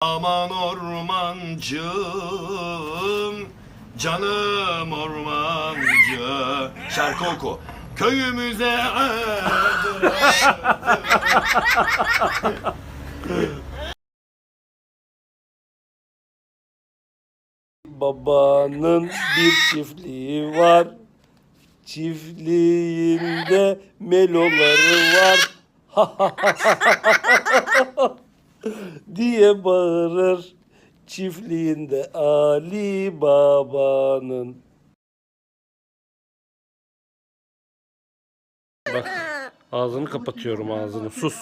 Aman ormancım, canım ormancı. Şarkı oku. Köyümüze Babanın bir çiftliği var. Çiftliğinde meloları var. diye bağırır. Çiftliğinde Ali Baba'nın. Bak ağzını kapatıyorum ağzını. Sus.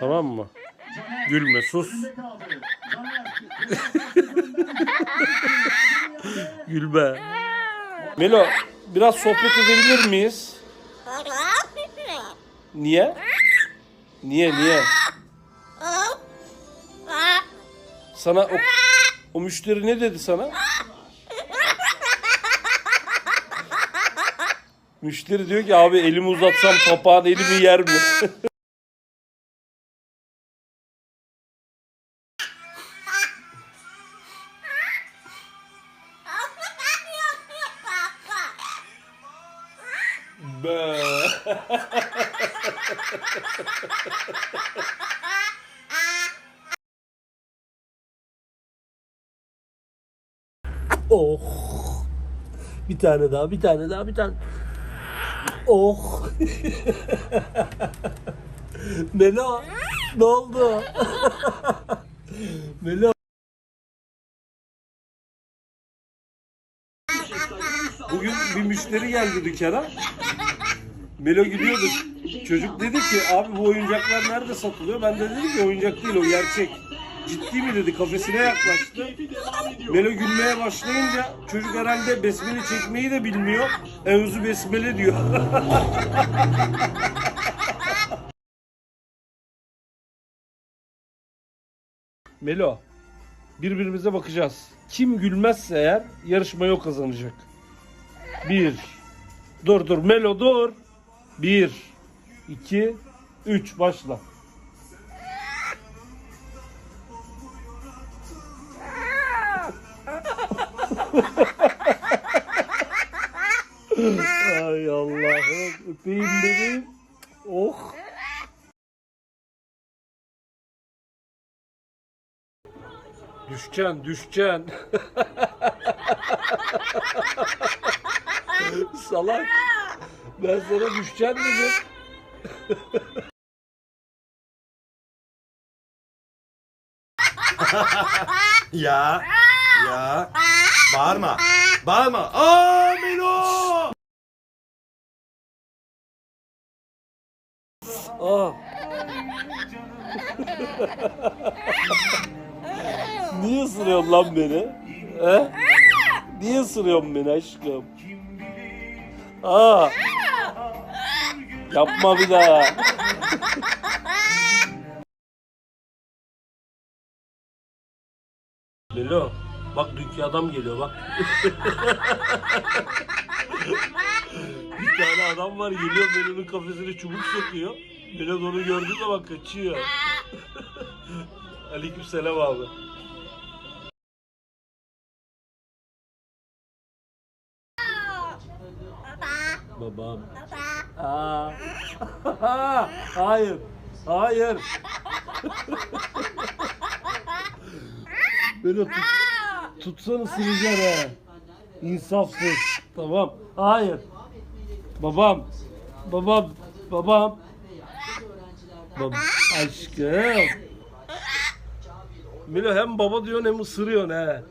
Tamam mı? Gülme sus. Gülme. Melo biraz sohbet edebilir miyiz? Niye? Niye niye? Sana o, o müşteri ne dedi sana? Müşteri diyor ki abi elimi uzatsam papağan elimi yer mi? Oh. Bir tane daha, bir tane daha, bir tane. Oh. Melo, ne oldu? Melo. Bugün bir müşteri geldi dükkana. Melo gidiyordu. Çocuk dedi ki abi bu oyuncaklar nerede satılıyor? Ben de dedim ki oyuncak değil o gerçek. Ciddi mi dedi kafesine yaklaştı. Melo gülmeye başlayınca çocuk herhalde besmele çekmeyi de bilmiyor. Evzu besmele diyor. Melo birbirimize bakacağız. Kim gülmezse eğer yarışmayı o kazanacak. Bir. Dur dur Melo dur. Bir. iki, Üç başla. Ay Allah'ım öpeyim benim. Oh. Düşeceksin, düşeceksin. Salak. Ben sana düşeceksin dedim. Ya, ya. Bağırma. Bağırma. Aa Melo! Aa. Niye ısırıyorsun lan beni? He? Niye ısırıyorsun beni aşkım? Aa. Yapma bir daha. Lelo, bak dünkü adam geliyor bak. bir tane adam var geliyor Melo'nun kafesine çubuk sokuyor. Melo onu gördüğü zaman kaçıyor. Aleyküm selam abi. Babam. Hayır. Hayır. Böyle tut, tutsana ha. İnsafsız. Tamam. Hayır. Babam. Babam. Babam. Bab aşkım. Milo hem baba diyorsun hem ısırıyorsun he.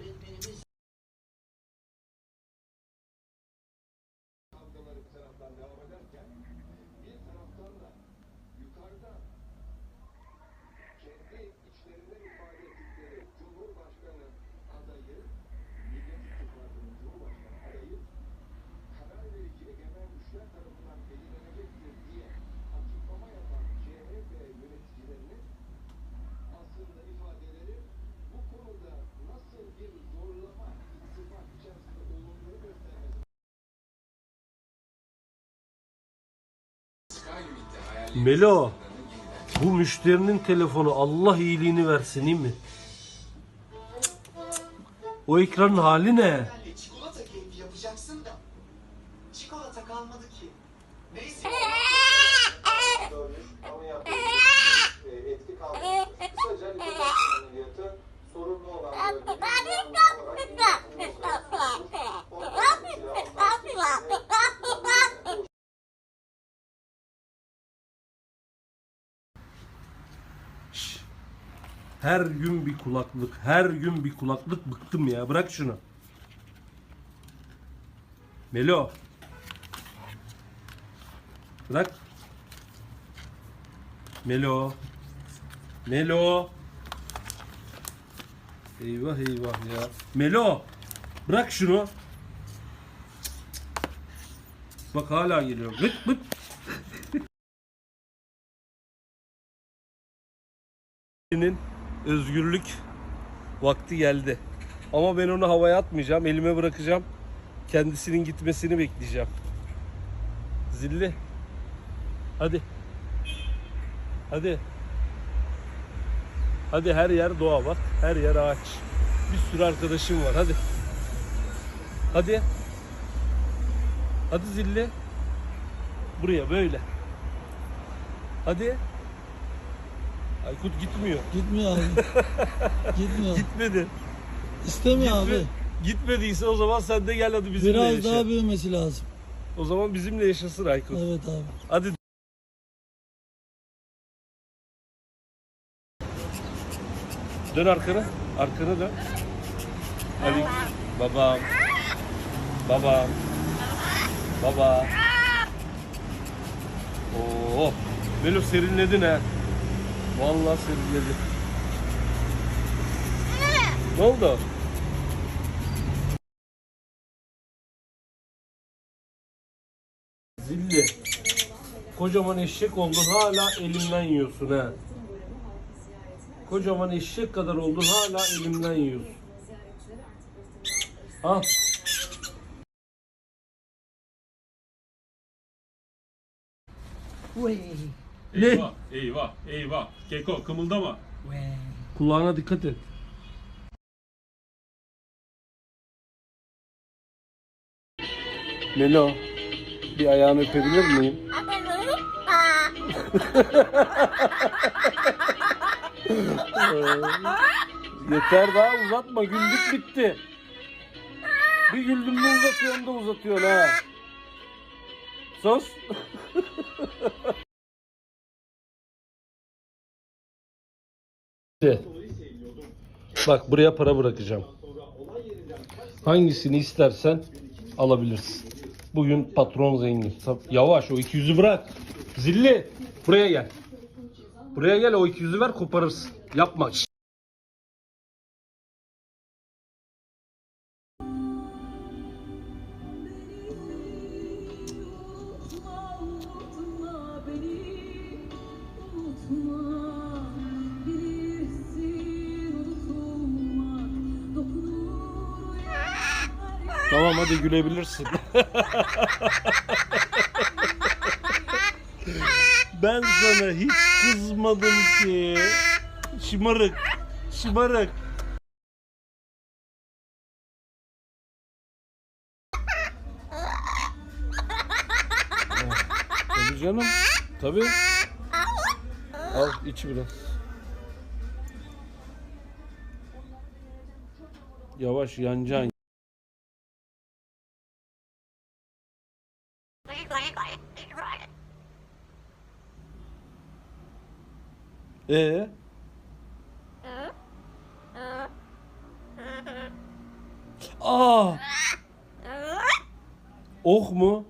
Melo. Bu müşterinin telefonu Allah iyiliğini versin iyi mi? Cık, cık, cık. O ekranın hali ne? Her gün bir kulaklık, her gün bir kulaklık bıktım ya. Bırak şunu. Melo. Bırak. Melo. Melo. Eyvah eyvah ya. Melo. Bırak şunu. Bak hala geliyor. Bık bık. Senin özgürlük vakti geldi. Ama ben onu havaya atmayacağım. Elime bırakacağım. Kendisinin gitmesini bekleyeceğim. Zilli. Hadi. Hadi. Hadi her yer doğa bak. Her yer ağaç. Bir sürü arkadaşım var. Hadi. Hadi. Hadi zilli. Buraya böyle. Hadi. Aykut gitmiyor. Gitmiyor abi. Gitmiyor. Gitmedi. İstemiyor abi. Gitme- Gitmediyse o zaman sen de gel hadi bizimle Biraz yaşa. daha büyümesi lazım. O zaman bizimle yaşasın Aykut. Evet abi. Hadi. Dön arkana. Arkana dön. Ali. Babam. Babam. Baba. Oo. Melo serinledin ha. Vallahi serinledin. Ne oldu? Zilli. Kocaman eşek oldun hala elimden yiyorsun ha. Kocaman eşek kadar oldun hala elimden yiyorsun. Al. Eyvah, eyvah, eyvah. Keko kımıldama. Kulağına dikkat et. Melo, bir ayağını öpebilir miyim? Yeter daha uzatma güldük bitti. Bir güldüm de uzatıyorsun da uzatıyorsun ha. Sus. Bak buraya para bırakacağım. Hangisini istersen alabilirsin. Bugün patron zengin. Yavaş o 200'ü bırak. Zilli buraya gel. Buraya gel o 200'ü ver koparırsın. Yapma. Tamam hadi gülebilirsin. ben sana hiç kızmadım ki. Şımarık. Şımarık. Tabii canım. Tabii. Al iç biraz. Yavaş yanacaksın. Ee? Aa! Ok mu?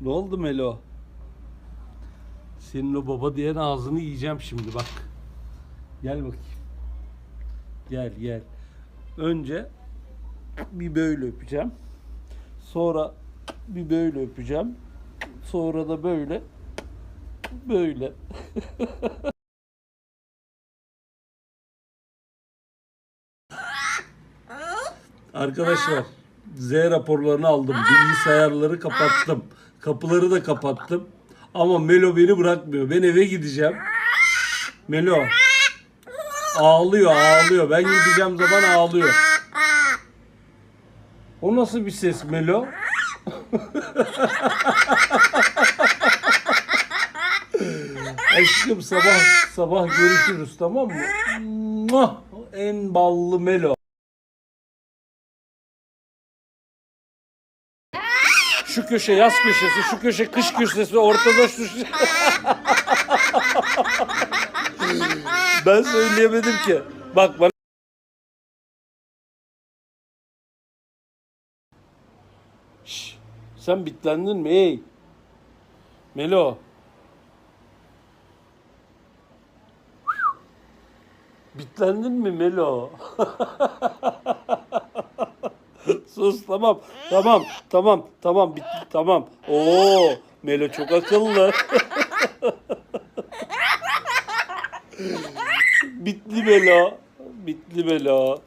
Ne oldu Melo? Senin o baba diyen ağzını yiyeceğim şimdi bak. Gel bakayım. Gel gel. Önce bir böyle öpeceğim. Sonra bir böyle öpeceğim. Sonra da böyle böyle. Arkadaşlar Z raporlarını aldım. Bilgisayarları kapattım. Kapıları da kapattım. Ama Melo beni bırakmıyor. Ben eve gideceğim. Melo ağlıyor ağlıyor. Ben gideceğim zaman ağlıyor. O nasıl bir ses Melo? Aşkım sabah sabah görüşürüz tamam mı? En ballı Melo. Şu köşe yaz köşesi, şu köşe kış köşesi, ortada şu ben söyleyemedim ki. Bak bana. Şş, sen bitlendin mi ey? Melo. Bitlendin mi Melo? Sus tamam. Tamam. Tamam. Tamam. Bitti. Tamam. Oo, Melo çok akıllı. Bitli Melo. Bitli Melo.